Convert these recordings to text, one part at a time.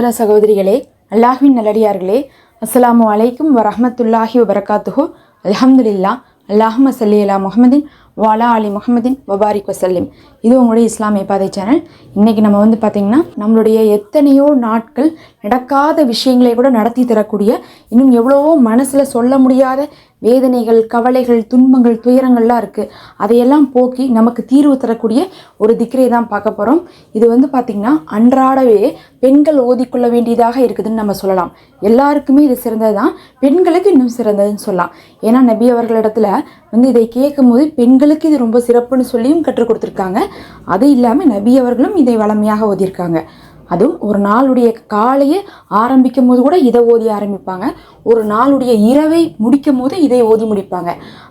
சகோதர சகோதரிகளே அல்லாஹ்வின் நல்லடியார்களே அஸ்ஸலாமு வலைக்கும் வரமத்துல்லாஹி வபரகாத்துஹு அல்ஹம்துலில்லா அல்லாஹும சல்லி அலா வாலா அலி முகமதின் வபாரிக் வசல்லிம். இது உங்களுடைய இஸ்லாமிய பாதை சேனல் இன்றைக்கி நம்ம வந்து பார்த்திங்கன்னா நம்மளுடைய எத்தனையோ நாட்கள் நடக்காத விஷயங்களை கூட நடத்தி தரக்கூடிய இன்னும் எவ்வளவோ மனசில் சொல்ல முடியாத வேதனைகள் கவலைகள் துன்பங்கள் துயரங்கள்லாம் இருக்குது அதையெல்லாம் போக்கி நமக்கு தீர்வு தரக்கூடிய ஒரு திக்ரை தான் பார்க்க போகிறோம் இது வந்து பார்த்திங்கன்னா அன்றாடவே பெண்கள் ஓதிக்கொள்ள வேண்டியதாக இருக்குதுன்னு நம்ம சொல்லலாம். எல்லாருக்குமே இது சிறந்தது தான். பெண்களுக்கு இன்னும் சிறந்ததுன்னு சொல்லலாம். ஏன்னா நபி அவர்களிடத்துல வந்து இதை கேட்கும்போது பெண்கள் பெண்களுக்கு இது ரொம்ப சிறப்புன்னு சொல்லியும் கற்றுக் கொடுத்துருக்காங்க. அது இல்லாமல் நபி அவர்களும் இதை வளமையாக ஓதியிருக்காங்க. அதுவும் ஒரு நாளுடைய காலையை ஆரம்பிக்கும் போது கூட இதை ஓதி ஆரம்பிப்பாங்க. ஒரு நாளுடைய இரவை முடிக்கும் போது இதை ஓதி முடிப்பாங்க.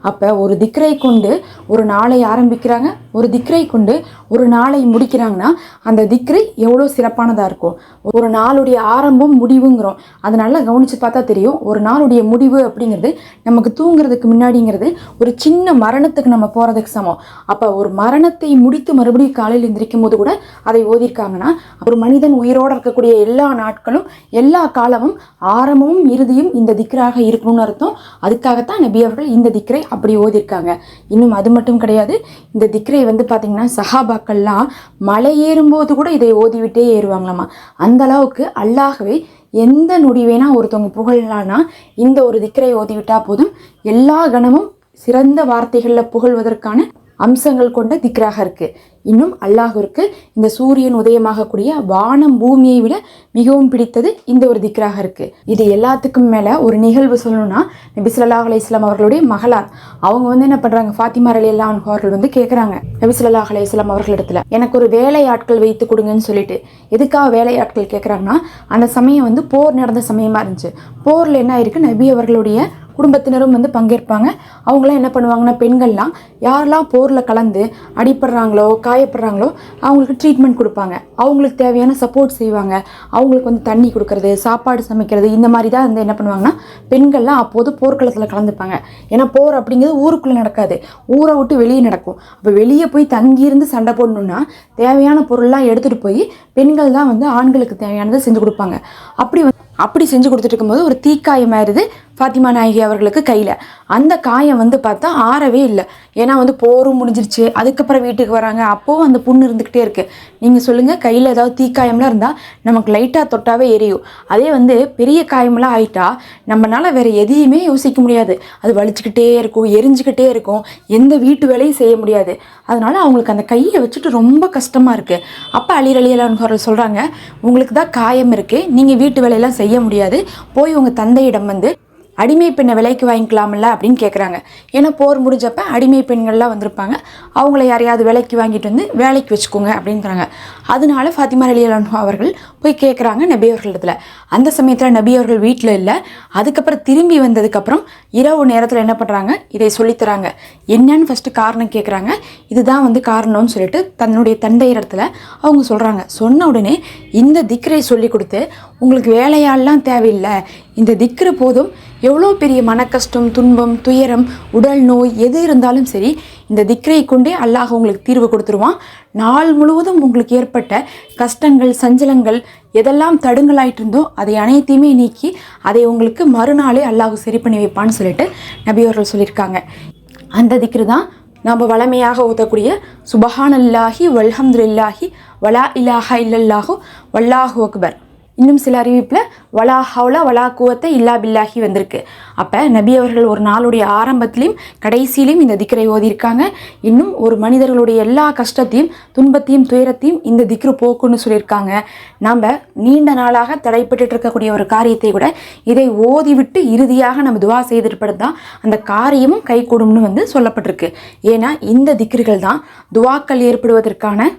அப்போ ஒரு திக்ரை கொண்டு ஒரு நாளை ஆரம்பிக்கிறாங்க. ஒரு திக்ரை கொண்டு ஒரு நாளை முடிக்கிறாங்கன்னா அந்த திக்ரை எவ்வளோ சிறப்பானதாக இருக்கும். ஒரு நாளுடைய ஆரம்பம் முடிவுங்கிறோம். அதனால கவனித்து பார்த்தா தெரியும். ஒரு நாளுடைய முடிவு அப்படிங்கிறது நமக்கு தூங்குறதுக்கு முன்னாடிங்கிறது ஒரு சின்ன மரணத்துக்கு நம்ம போகிறதுக்கு சமம். அப்போ ஒரு மரணத்தை முடித்து மறுபடியும் காலையில் எந்திரிக்கும் போது கூட அதை ஓதிருக்காங்கன்னா ஒரு மனிதன் உயிரோடு இருக்கக்கூடிய எல்லா நாட்களும் எல்லா காலமும் ஆரம்பமும் இறுதியும் இந்த திக்ராக இருக்கணும்னு அர்த்தம். அதுக்காகத்தான் நபி அவர்கள் இந்த திக்கரை அப்படி ஓதிருக்காங்க இன்னும் அது மட்டும் கிடையாது. இந்த திக்கரை வந்து பார்த்திங்கன்னா சஹாபாக்கள்லாம் மலை ஏறும்போது கூட இதை ஓதிவிட்டே ஏறுவாங்களாமா. அந்த அளவுக்கு அல்லாஹ்வே எந்த நொடி வேணா ஒருத்தவங்க புகழலான்னா இந்த ஒரு திக்கரை ஓதிவிட்டால் போதும். எல்லா கணமும் சிறந்த வார்த்தைகளில் புகழ்வதற்கான அம்சங்கள் கொண்ட திக்ராக இருக்குது இன்னும் அல்லாஹிற்கு இந்த சூரியன் உதயமாகக்கூடிய வானம் பூமியை விட மிகவும் பிடித்தது இந்த ஒரு திக்ராக இருக்குது இது எல்லாத்துக்கும் மேலே ஒரு நிகழ்வு சொல்லணும்னா நபி சொல்லா அலி இஸ்லாம் அவர்களுடைய மகளார் அவங்க வந்து என்ன பண்ணுறாங்க ஃபாத்திமா அலி அல்லா அவர்கள் வந்து கேட்குறாங்க நபி சொல்லா அலி இஸ்லாம் அவர்களிடத்துல. எனக்கு ஒரு வேலையாட்கள் வைத்து கொடுங்கன்னு சொல்லிட்டு. எதுக்காக வேலையாட்கள் கேட்குறாங்கன்னா அந்த சமயம் வந்து போர் நடந்த சமயமாக இருந்துச்சு. போரில் என்ன ஆயிருக்கு? நபி அவர்களுடைய குடும்பத்தினரும் வந்து பங்கேற்பாங்க. அவங்களாம் என்ன பண்ணுவாங்கன்னா பெண்கள்லாம் யாரெல்லாம் போரில் கலந்து அடிப்படுறாங்களோ காயப்படுறாங்களோ அவங்களுக்கு ட்ரீட்மெண்ட் கொடுப்பாங்க. அவங்களுக்கு தேவையான சப்போர்ட் செய்வாங்க. அவங்களுக்கு வந்து தண்ணி கொடுக்கறது சாப்பாடு சமைக்கிறது இந்த மாதிரி தான் வந்து என்ன பண்ணுவாங்கன்னா பெண்கள்லாம் அப்போது போர்க்களத்தில் கலந்துப்பாங்க. ஏன்னா போர் அப்படிங்கிறது ஊருக்குள்ளே நடக்காது. ஊரை விட்டு வெளியே நடக்கும். அப்போ வெளியே போய் தங்கியிருந்து சண்டை போடணுன்னா தேவையான பொருள்லாம் எடுத்துகிட்டு போய் பெண்கள் தான் வந்து ஆண்களுக்கு தேவையானதை செஞ்சு கொடுப்பாங்க. அப்படி வந்து அப்படி செஞ்சு கொடுத்துட்டு இருக்கும்போது ஒரு தீக்காயம் ஆயிடுது. ஃபாத்திமா நாயகி அவர்களுக்கு கையில். அந்த காயம் வந்து பார்த்தா ஆறவே இல்லை. ஏன்னா வந்து போரும் முடிஞ்சிருச்சு. அதுக்கப்புறம் வீட்டுக்கு வராங்க. அப்போவும் அந்த புண்ணு இருந்துக்கிட்டே இருக்குது நீங்கள் சொல்லுங்கள் கையில் ஏதாவது தீக்காயம்லாம் இருந்தால் நமக்கு லைட்டாக தொட்டாவே எரியும். அதே வந்து பெரிய காயமெல்லாம் ஆயிட்டா நம்மளால் வேறு எதையுமே யோசிக்க முடியாது. அது வலிச்சுக்கிட்டே இருக்கும் எரிஞ்சுக்கிட்டே இருக்கும். எந்த வீட்டு வேலையும் செய்ய முடியாது. அதனால் அவங்களுக்கு அந்த கையை வச்சுட்டு ரொம்ப கஷ்டமாக இருக்குது அப்போ அலி அலியலான்கர்கள் சொல்கிறாங்க உங்களுக்கு தான் காயம் இருக்குது நீங்கள் வீட்டு வேலையெல்லாம் செய்ய முடியாது. போய் உங்கள் தந்தையிடம் வந்து அடிமை பெண்ணை விலைக்கு வாங்கிக்கலாம்ல அப்படின்னு கேட்குறாங்க ஏன்னா போர் முடிஞ்சப்ப அடிமை பெண்கள்லாம் வந்திருப்பாங்க. அவங்கள யாரையாவது விலைக்கு வாங்கிட்டு வந்து வேலைக்கு வச்சுக்கோங்க அப்படின்றாங்க. அதனால ஃபாத்திமா அலி அவர்கள் போய் கேட்குறாங்க நபி அவர்களிடத்தில் அந்த சமயத்தில் நபி அவர்கள் வீட்டில் இல்லை. அதுக்கப்புறம் திரும்பி வந்ததுக்கப்புறம் இரவு நேரத்தில் என்ன பண்ணுறாங்க இதை சொல்லித்தராங்க. என்னன்னு ஃபஸ்ட்டு காரணம் கேட்குறாங்க இதுதான் வந்து காரணம்னு சொல்லிட்டு தன்னுடைய தந்தை இடத்துல அவங்க சொல்கிறாங்க சொன்ன உடனே இந்த திக்ரை சொல்லி கொடுத்து உங்களுக்கு வேலையாலாம் தேவையில்லை. இந்த திக்ரு போதும். எவ்வளோ பெரிய மனக்கஷ்டம் துன்பம் துயரம் உடல் நோய் எது இருந்தாலும் சரி இந்த திக்ரை கொண்டே அல்லாஹ் உங்களுக்கு தீர்வு கொடுத்துருவான். நாள் முழுவதும் உங்களுக்கு ஏற்பட்ட கஷ்டங்கள் சஞ்சலங்கள் எதெல்லாம் தடுங்கலாயிட்டு இருந்தோ அதை அனைத்தையுமே நீக்கி அதை உங்களுக்கு மறுநாளே அல்லாஹ் சரி பண்ணி வைப்பான்னு சொல்லிட்டு நபியவர்கள் சொல்லியிருக்காங்க. அந்த திக்ரு தான் நாம் வளமையாக ஓதக்கூடிய சுபஹானல்லாஹி வல்ஹம்துல்லாஹி வலா இலாஹா இல்லல்லாஹு வல்லாஹு அக்பர். இன்னும் சில அறிவிப்பில் வலா ஹவுலா வலா குவத்தை இல்லா பில்லாகி வந்திருக்கு. அப்போ நபி அவர்கள் ஒரு நாளுடைய ஆரம்பத்திலையும் கடைசியிலையும் இந்த திக்கரை ஓதியிருக்காங்க. இன்னும் ஒரு மனிதர்களுடைய எல்லா கஷ்டத்தையும் துன்பத்தையும் துயரத்தையும் இந்த திக்ரு போக்குன்னு சொல்லியிருக்காங்க. நாம் நீண்ட நாளாக தடைப்பட்டு இருக்கக்கூடிய ஒரு காரியத்தை கூட இதை ஓதிவிட்டு இறுதியாக நம்ம துவா செய்திருப்பது தான் அந்த காரியமும் கைகூடும்னு வந்து சொல்லப்பட்டிருக்கு. ஏன்னா இந்த திக்ருகள் தான் துவாக்கள் ஏற்படுவதற்கான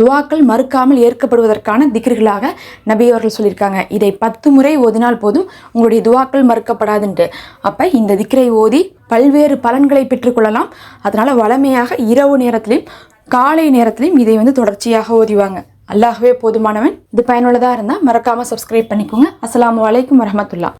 துவாக்கள் மறுக்காமல் ஏற்கப்படுவதற்கான திக்ர்களாக நபி அவர்கள் சொல்லியிருக்காங்க. இதை பத்து முறை ஓதினால் போதும் உங்களுடைய துவாக்கள் மறுக்கப்படாதுன்ட்டு அப்போ இந்த திக்ரை ஓதி பல்வேறு பலன்களை பெற்றுக்கொள்ளலாம். அதனால் வளமையாக இரவு நேரத்திலையும் காலை நேரத்திலையும் இதை வந்து தொடர்ச்சியாக ஓதிவாங்க. அல்லாகவே போதுமானவன். இது பயனுள்ளதாக இருந்தால் மறக்காமல் சப்ஸ்கிரைப் பண்ணிக்கோங்க. அஸ்லாம் அலைக்கும் வரமத்துல்லா